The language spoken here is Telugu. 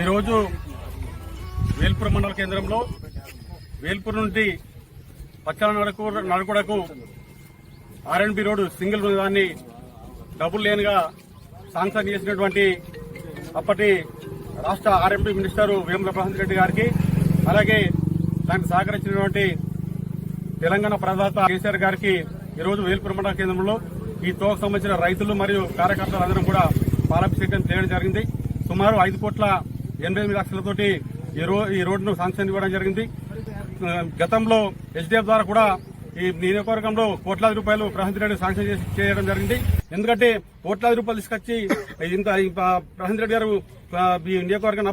ఈరోజు వేల్పూర్ మండల కేంద్రంలో వేల్పూర్ నుండి పచ్చల నడకు నడకుడకు ఆర్ఎన్బి రోడ్డు సింగిల్ దాన్ని డబుల్ లేన్గా శాంక్షన్ చేసినటువంటి అప్పటి రాష్ట్ర ఆర్ఎంపీ మినిస్టర్ వేముల ప్రశాంత్ రెడ్డి గారికి అలాగే దానికి సహకరించినటువంటి తెలంగాణ ప్రదాత కేసీఆర్ గారికి ఈరోజు వేల్పూర్ మండల కేంద్రంలో ఈ తోకు సంబంధించిన రైతులు మరియు కార్యకర్తలందరం కూడా పాలాభిషేకం చేయడం జరిగింది. సుమారు ఐదు కోట్ల ఎనభై ఎనిమిది లక్షలతోటి ఈ రో ఈ రోడ్డును శాంక్షన్ ఇవ్వడం జరిగింది. గతంలో హెచ్డిఎఫ్ ద్వారా కూడా ఈ నియోజకవర్గంలో కోట్లాది రూపాయలు ప్రశాంత్ రెడ్డి శాంక్షన్ చేసి చేయడం జరిగింది. ఎందుకంటే కోట్లాది రూపాయలు తీసుకొచ్చి ఇంత ప్రశాంత్ రెడ్డి గారు ఈ నియోజకవర్గాన్ని అభివృద్ధి